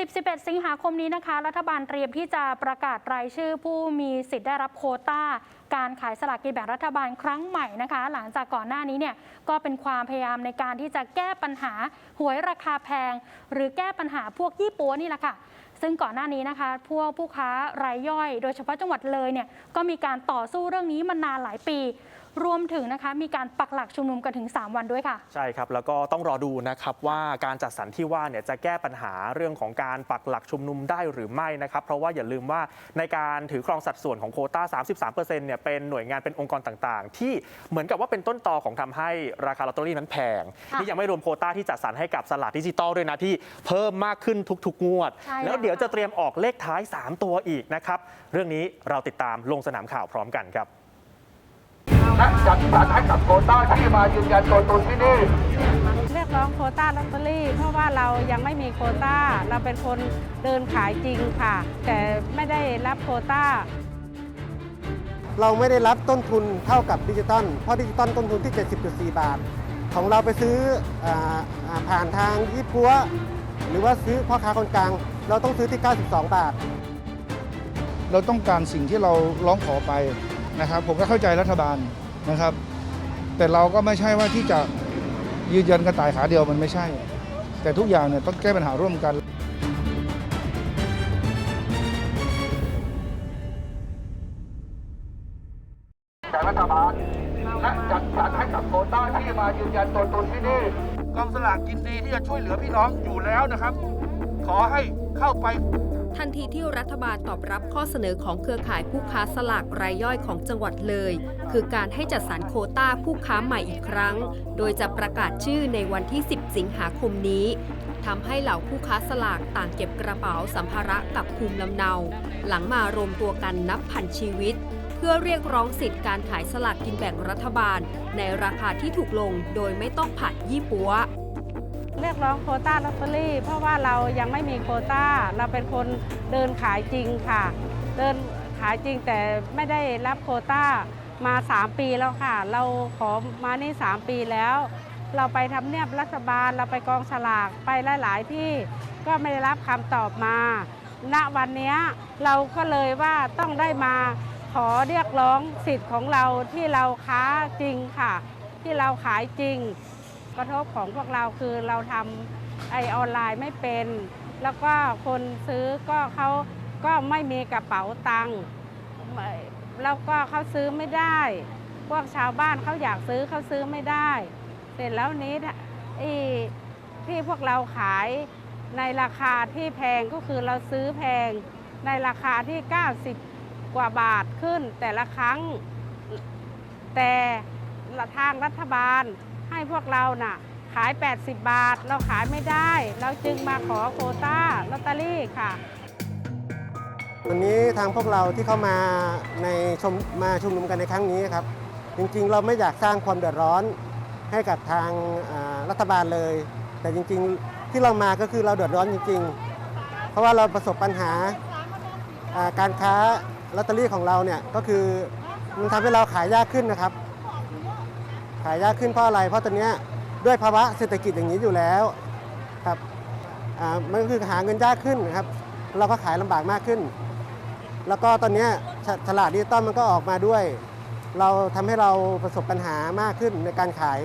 10-11 สิงหาคมนี้นะคะ รัฐบาลเตรียมที่จะประกาศรายชื่อผู้มีสิทธิ์ได้รับโคต้า การขายสลากกินแบ่งรัฐบาลครั้งใหม่นะคะ หลังจากก่อนหน้านี้เนี่ยก็เป็นความพยายามในการที่จะแก้ปัญหาหวยราคาแพง หรือแก้ปัญหาพวกยี่ปัวนี่แหละค่ะซึ่งก่อนหน้านี้นะคะ พวกผู้ค้ารายย่อย โดยเฉพาะจังหวัดเลยเนี่ยก็มีการต่อสู้เรื่องนี้มานานหลายปี รวมถึงนะคะมีการปักหลักชุมนุมกันถึง 3 วันด้วยค่ะ ใช่ครับ แล้วก็ต้องรอดูนะครับว่าการจัดสรรที่ว่าเนี่ยจะแก้ปัญหาเรื่องของการปักหลักชุมนุมได้หรือไม่นะครับ เพราะว่าอย่าลืมว่าในการถือครองสัดส่วนของโควต้า 33%เนี่ยเป็นหน่วยงานเป็นองค์กรต่างๆ ที่เหมือนกับว่าเป็นต้นตอของทำให้ราคาลอตเตอรี่นั้นแพงค่ะนี่ยังไม่รวมโควต้าที่จัดสรรให้กับสลากดิจิตอลด้วยนะที่เพิ่มมากขึ้นทุกๆงวดใช่แล้วเดี๋ยวจะเตรียมออกเลขท้าย 3 ตัวอีกนะครับเรื่องนี้เราติดตามลงสนามข่าวพร้อมกันครับ และจัดสรรให้กับโควต้าที่มายืนยันตัวตนที่นี่เรียกร้องโควต้าลอตเตอรี่ เพราะว่าเรายังไม่มีโควต้า เราเป็นคนเดินขายจริงค่ะ แต่ไม่ได้รับโควต้า เราไม่ได้รับต้นทุนเท่ากับดิจิตอลเพราะดิจิตอลต้นทุนที่ 70.4 บาท ของเราไปซื้ออาอ่าผ่านทางยี่ปัว หรือว่าซื้อพ่อค้าคนกลาง เราต้องซื้อที่ 92 บาท เราต้องการสิ่งที่เราร้องขอไปนะครับ ผมก็เข้าใจรัฐบาล นะครับ แต่เราก็ไม่ใช่ว่าที่จะยืนยันกระต่ายขาเดียวมันไม่ใช่ แต่ทุกอย่างเนี่ยต้องแก้ปัญหาร่วมกันจากรัฐบาลและจัดสรรให้กับโคต้าที่มายืนยันตัวตนที่นี่กองสลากยินดีที่จะช่วยเหลือพี่น้องอยู่แล้วนะครับ ขอให้เข้าไป ทันทีที่รัฐบาลตอบรับข้อเสนอของเครือข่ายผู้ค้าสลากรายย่อยของจังหวัดเลย คือการให้จัดสรรโคต้าผู้ค้าใหม่อีกครั้ง โดยจะประกาศชื่อในวันที่ 10 สิงหาคมนี้ทำให้เหล่าผู้ค้าสลากต่างเก็บกระเป๋าสัมภาระกับภูมิลำเนา หลังมารวมตัวกันนับพันชีวิต เพื่อเรียกร้องสิทธิ์การขายสลากกินแบ่งรัฐบาล ในราคาที่ถูกลงโดยไม่ต้องผ่านยี่ปัว เรียกร้องโควต้าลอตเตอรี่ เพราะว่าเรายังไม่มีโควต้า เราเป็นคนเดินขายจริงค่ะ เดินขายจริงแต่ไม่ได้รับโควต้ามา 3 ปีแล้วค่ะ เราขอมานี่ 3 ปีแล้ว เราไปทำเนียบรัฐบาล เราไปกองฉลากไปหลาย ๆ ที่ก็ไม่ได้รับคำตอบมา ณวันนี้เราก็เลยว่าต้องได้มาขอเรียกร้องสิทธิ์ของเราที่เราค้าจริงค่ะ ที่เราขายจริง กระทบของพวกเราคือเราทำไอออนไลน์ไม่เป็น แล้วก็คนซื้อก็เขาก็ไม่มีกระเป๋าตังค์แล้วก็เขาซื้อไม่ได้ พวกชาวบ้านเขาอยากซื้อเขาซื้อไม่ได้ เสร็จแล้วนี้ไอ้ที่พวกเราขายในราคาที่แพงก็คือเราซื้อแพงในราคาที่ 90 กว่าบาทขึ้นแต่ละครั้ง แต่ทางรัฐบาล ให้พวกเราน่ะขาย 80 บาท เราขายไม่ได้ เราจึงมาขอโคต้าลอตเตอรี่ค่ะวันนี้ทางพวกเราที่เข้ามาในชมมาชุมนุมกันในครั้งนี้ครับ จริงๆ เราไม่อยากสร้างความเดือดร้อนให้กับทางรัฐบาลเลย แต่จริงๆที่เรามาก็คือเราเดือดร้อนจริง ๆ เพราะว่าเราประสบปัญหาการค้าลอตเตอรี่ของเราเนี่ยก็คือมันทำให้เราขายยากขึ้นนะครับ ขายยากขึ้นเพราะอะไร เพราะตอนนี้ด้วยภาวะเศรษฐกิจอย่างนี้อยู่แล้วครับอ่ามันก็คือหาเงินยากขึ้นนะครับ เราก็ขายลำบากมากขึ้น แล้วก็ตอนนี้ฉลาดดิจิตอลมันก็ออกมาด้วย เราทำให้เราประสบปัญหามากขึ้นในการขาย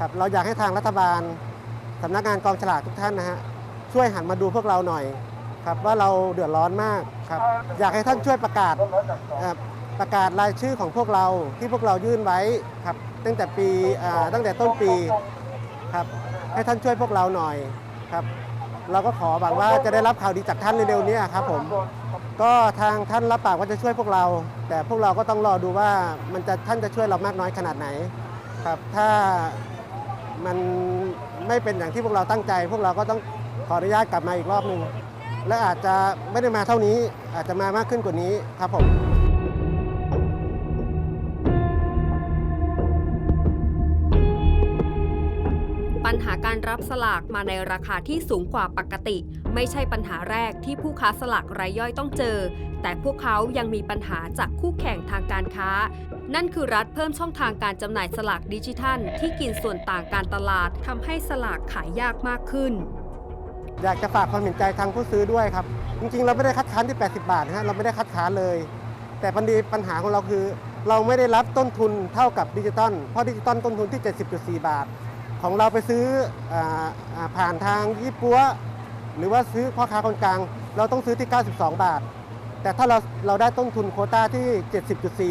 ครับเราอยากให้ทางรัฐบาลสำนักงานกองฉลากทุกท่านนะฮะช่วยหันมาดูพวกเราหน่อยครับว่าเราเดือดร้อนมากครับ อยากให้ท่านช่วยประกาศประกาศรายชื่อของพวกเราที่พวกเรายื่นไว้ครับ ตั้งแต่ปีตั้งแต่ต้นปีครับให้ท่านช่วยพวกเราหน่อยครับเราก็ขอหวังว่าจะได้รับข่าวดีจากท่านเร็วๆนี้ครับผมก็ทางท่านรับปากว่าจะช่วยพวกเรา แต่พวกเราก็ต้องรอดูว่ามันจะท่านจะช่วยเรามากน้อยขนาดไหนครับถ้ามันไม่เป็นอย่างที่พวกเราตั้งใจ พวกเราก็ต้องขออนุญาตกลับมาอีกรอบหนึ่งและอาจจะไม่ได้มาเท่านี้อาจจะมามากขึ้นกว่านี้ครับผม รับสลากมาในราคาที่สูงกว่าปกติ ไม่ใช่ปัญหาแรกที่ผู้ค้าสลากรายย่อยต้องเจอ แต่พวกเขายังมีปัญหาจากคู่แข่งทางการค้า นั่นคือรัฐเพิ่มช่องทางการจำหน่ายสลากดิจิทัล ที่กินส่วนต่างการตลาดทำให้สลากขายยากมากขึ้น อยากจะฝากความเห็นใจทางผู้ซื้อด้วยครับ จริงๆ เราไม่ได้คัดค้านที่ 80 บาทนะฮะเราไม่ได้คัดค้านเลย แต่ปัญดีปัญหาของเราคือ เราไม่ได้รับต้นทุนเท่ากับดิจิตอลเพราะดิจิตอลต้นทุนที่ 70.4 บาท ของเราไปซื้ออาอ่าผ่านทางยี่ปัวหรือว่าซื้อพ่อค้าคนกลาง เราต้องซื้อที่ 92 บาท แต่ถ้าเราเราได้ต้นทุนโควต้าที่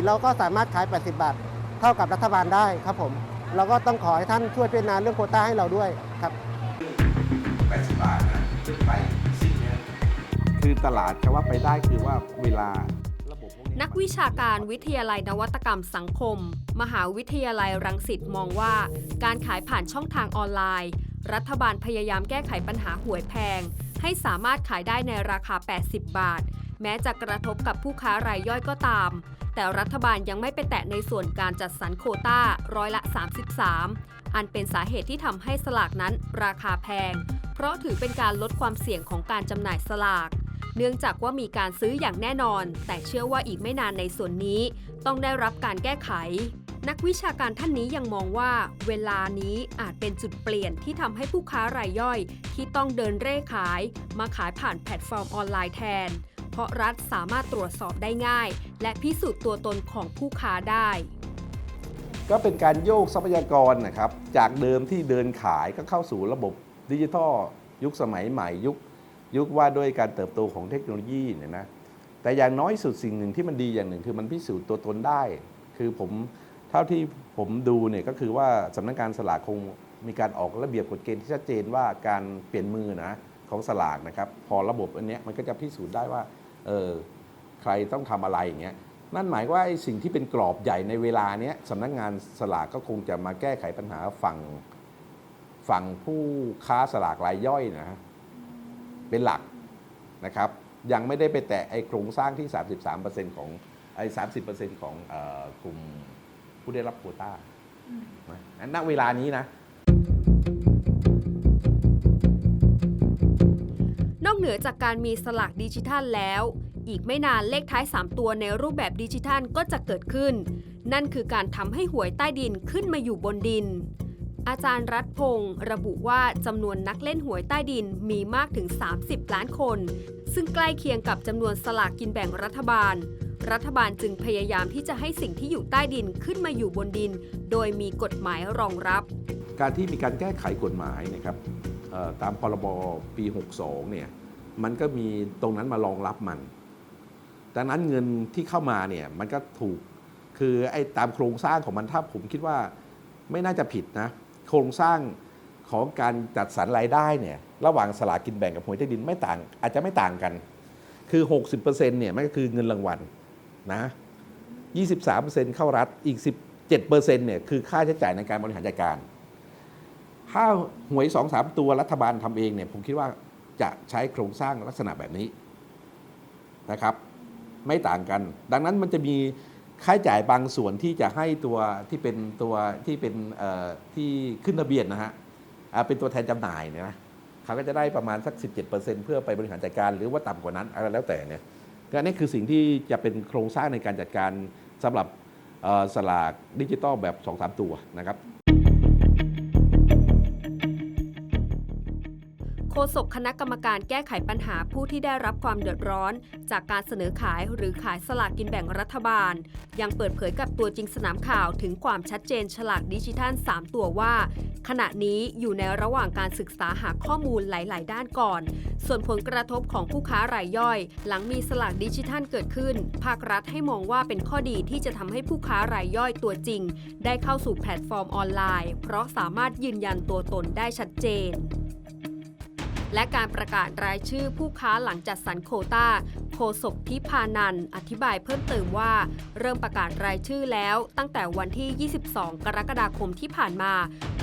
70.4 เราก็สามารถขาย 80 บาท เท่ากับรัฐบาลได้ครับผม เราก็ต้องขอให้ท่านช่วยพิจารณาเรื่องโควต้าให้เราด้วยครับ 80 บาทนะขึ้นไปสิ่งเนี้ยคือตลาดจะว่าไปได้คือว่าเวลาระบบพวก นักวิชาการวิทยาลัยนวัตกรรมสังคม มหาวิทยาลัยรังสิตมองว่า การขายผ่านช่องทางออนไลน์ รัฐบาลพยายามแก้ไขปัญหาหวยแพง ให้สามารถขายได้ในราคา 80 บาท แม้จะกระทบกับผู้ค้ารายย่อยก็ตาม แต่รัฐบาลยังไม่ไปแตะในส่วนการจัดสรรโคต้าร้อยละ 33 อันเป็นสาเหตุที่ทำให้สลากนั้นราคาแพง เพราะถือเป็นการลดความเสี่ยงของการจำหน่ายสลาก เนื่องจากว่ามีการซื้ออย่างแน่นอน แต่เชื่อว่าอีกไม่นานในส่วนนี้ ต้องได้รับการแก้ไข นักวิชาการท่านนี้ยังมองว่า เวลานี้อาจเป็นจุดเปลี่ยนที่ทำให้ผู้ค้ารายย่อย ที่ต้องเดินเร่ขาย มาขายผ่านแพลตฟอร์มออนไลน์แทน เพราะรัฐสามารถตรวจสอบได้ง่าย และพิสูจน์ตัวตนของผู้ค้าได้ก็เป็นการโยกทรัพยากรนะครับ จากเดิมที่เดินขายก็เข้าสู่ระบบดิจิทัลยุคสมัยใหม่ยุค ยุคว่าด้วยการเติบโตของเทคโนโลยีเนี่ยนะแต่อย่างน้อยสุดสิ่งหนึ่งที่มันดีอย่างหนึ่ง คือมันพิสูจน์ตัวตนได้ คือผมเท่าที่ผมดูเนี่ยก็คือว่าสำนักงานสลากคงมีการออกระเบียบกฎเกณฑ์ที่ชัดเจนว่าการเปลี่ยนมือนะของสลากนะครับ พอระบบอันนี้มันก็จะพิสูจน์ได้ว่าเออใครต้องทำอะไรอย่างเงี้ยนั่นหมายว่าไอ้สิ่งที่เป็นกรอบใหญ่ในเวลาเนี้ยสำนักงานสลากก็คงจะมาแก้ไขปัญหาฝั่งฝั่งผู้ค้าสลากรายย่อยนะ เป็นหลักนะครับ ยังไม่ได้ไปแตะไอ้โครงสร้างที่ 33%ของไอ้30%ของเออกลุ่มผู้ได้รับโควต้านะณเวลานี้นะนอกเหนือจากการมีสลากดิจิทัลแล้ว อีกไม่นานเลขท้าย 3 ตัวในรูปแบบดิจิทัลก็จะเกิดขึ้น นั่นคือการทำให้หวยใต้ดินขึ้นมาอยู่บนดิน อาจารย์รัฐพงศ์ระบุว่าจำนวนนักเล่นหวยใต้ดินมีมากถึง 30 ล้านคน ซึ่งใกล้เคียงกับจำนวนสลากกินแบ่งรัฐบาล รัฐบาลจึงพยายามที่จะให้สิ่งที่อยู่ใต้ดินขึ้นมาอยู่บนดิน โดยมีกฎหมายรองรับ การที่มีการแก้ไขกฎหมายนะครับตามพรบปี 62 เนี่ยมันก็มีตรงนั้นมารองรับมัน ดังนั้นเงินที่เข้ามาเนี่ยมันก็ถูกคือไอ้ตามโครงสร้างของมันถ้าผมคิดว่าไม่น่าจะผิดนะ โครงสร้างของการจัดสรรรายได้เนี่ยระหว่างสลากกินแบ่งกับหวยใต้ดินไม่ต่าง อาจจะไม่ต่างกัน คือ 60%เนี่ยมันก็คือเงินรางวัลนะ23%เข้ารัฐอีก 17%เนี่ยคือค่าใช้จ่ายในการบริหารจัดการ ถ้าหวยสองสามตัวรัฐบาลทำเองเนี่ยผมคิดว่าจะใช้โครงสร้างลักษณะแบบนี้นะครับ ไม่ต่างกัน ดังนั้นมันจะมี ค่าใช้จ่ายบางส่วนที่จะให้ตัวที่เป็นตัวที่เป็นที่ขึ้นทะเบียนนะฮะเป็นตัวแทนจำหน่ายเนี่ยนะเขาก็จะได้ประมาณสัก 17%เพื่อไปบริหารจัดการ หรือว่าต่ำกว่านั้นอะไรแล้วแต่เนี่ยก็อันนี้คือสิ่งที่จะเป็นโครงสร้างในการจัดการสำหรับสลากดิจิตอลแบบ 2-3 ตัวนะครับ โฆษกคณะกรรมการแก้ไขปัญหาผู้ที่ได้รับความเดือดร้อน จากการเสนอขายหรือขายสลากกินแบ่งรัฐบาล ยังเปิดเผยกับตัวจริงสนามข่าวถึงความชัดเจนฉลากดิจิทัล 3 ตัวว่า ขณะนี้อยู่ในระหว่างการศึกษาหาข้อมูลหลาย ๆ ด้านก่อน ส่วนผลกระทบของผู้ค้ารายย่อย หลังมีสลากดิจิทัลเกิดขึ้น ภาครัฐให้มองว่าเป็นข้อดีที่จะทำให้ผู้ค้ารายย่อยตัวจริง ได้เข้าสู่แพลตฟอร์มออนไลน์ เพราะสามารถยืนยันตัวตนได้ชัดเจน และการประกาศรายชื่อผู้ค้าหลังจัดสรรโคตาโฆษกทิพานันท์อธิบายเพิ่มเติมว่า เริ่มประกาศรายชื่อแล้วตั้งแต่วันที่ 22 กรกฎาคมที่ผ่านมา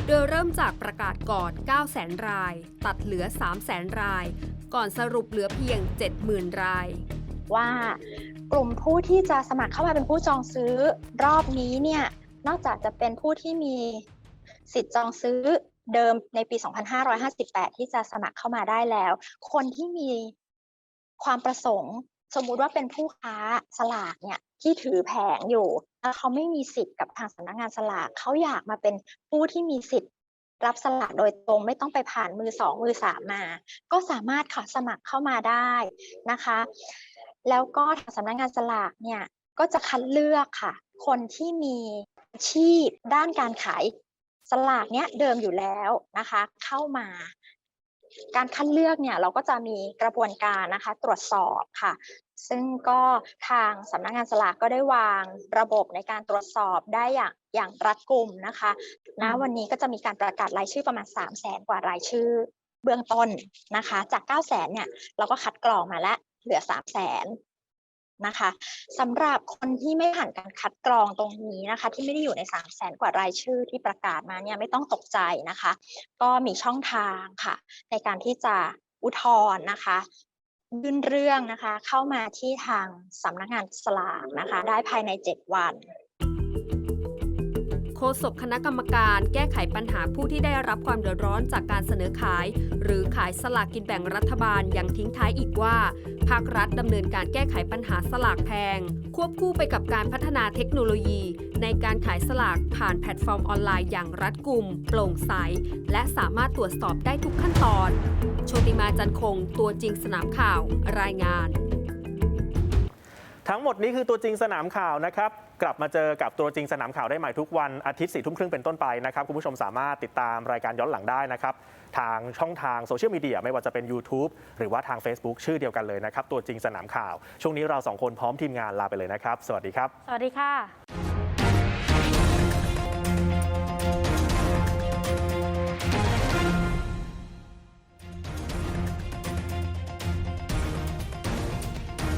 โดยเริ่มจากประกาศก่อน 900,000 ราย ตัดเหลือ 300,000 ราย ก่อนสรุปเหลือเพียง 70,000 ราย ว่ากลุ่มผู้ที่จะสมัครเข้ามาเป็นผู้จองซื้อรอบนี้เนี่ยนอกจากจะเป็นผู้ที่มีสิทธิ์จองซื้อ เดิมในปี 2558 ที่จะสมัครเข้ามาได้แล้ว คนที่มีความประสงค์ สมมุติว่าเป็นผู้ค้าสลากเนี่ยที่ถือแผงอยู่แล้วเขาไม่มีสิทธิ์กับทางสำนักงานสลากเขาอยากมาเป็นผู้ที่มีสิทธิ์รับสลากโดยตรงไม่ต้องไปผ่านมือสองมือสามมา ก็สามารถค่ะสมัครเข้ามาได้นะคะ แล้วก็ทางสำนักงานสลากเนี่ยก็จะคัดเลือกค่ะ คนที่มีอาชีพด้านการขาย สลากเนี้ยเดิมอยู่แล้วนะคะ เข้ามา การคัดเลือกเนี่ยเราก็จะมีกระบวนการนะคะตรวจสอบค่ะ ซึ่งก็ทางสำนักงานสลากก็ได้วางระบบในการตรวจสอบได้อย่างอย่างรัดกุมนะคะณวันนี้ก็จะมีการประกาศรายชื่อประมาณ 3 0 0แสนกว่ารายชื่อเบื้องต้นนะคะ จาก 9 0 0แสนเนี่ยเราก็คัดกรองมาแล้วเหลือ 3 0 0แสน นะคะสำหรับคนที่ไม่ผ่านการคัดกรองตรงนี้นะคะ ที่ไม่ได้อยู่ใน 3 0 0แสนกว่ารายชื่อที่ประกาศมาเนี่ยไม่ต้องตกใจนะคะ ก็มีช่องทางค่ะ ในการที่จะอุทธรณ์นะคะยื่นเรื่องนะคะ เข้ามาที่ทางสำนักงานสลากนะคะ ได้ภายใน 7 วัน โฆษกคณะกรรมการแก้ไขปัญหาผู้ที่ได้รับความเดือดร้อนจากการเสนอขาย หรือขายสลากกินแบ่งรัฐบาลยังทิ้งท้ายอีกว่า ภาครัฐดำเนินการแก้ไขปัญหาสลากแพง ควบคู่ไปกับการพัฒนาเทคโนโลยี ในการขายสลากผ่านแพลตฟอร์มออนไลน์อย่างรัดกุม โปร่งใส และสามารถตรวจสอบได้ทุกขั้นตอน โชติมาจันคง ตัวจริงสนามข่าว รายงาน ทั้งหมดนี้คือตัวจริงสนามข่าวนะครับกลับมาเจอกับตัวจริงสนามข่าวได้ใหม่ทุกวันอาทิตย์สี่ทุ่มครึ่งเป็นต้นไปนะครับคุณผู้ชมสามารถติดตามรายการย้อนหลังได้นะครับทางช่องทางโซเชียลมีเดียไม่ว่าจะเป็น YouTube หรือว่าทาง Facebook ชื่อเดียวกันเลยนะครับตัวจริงสนามข่าว ช่วงนี้เราสองคนพร้อมทีมงานลาไปเลยนะครับ สวัสดีครับ สวัสดีค่ะ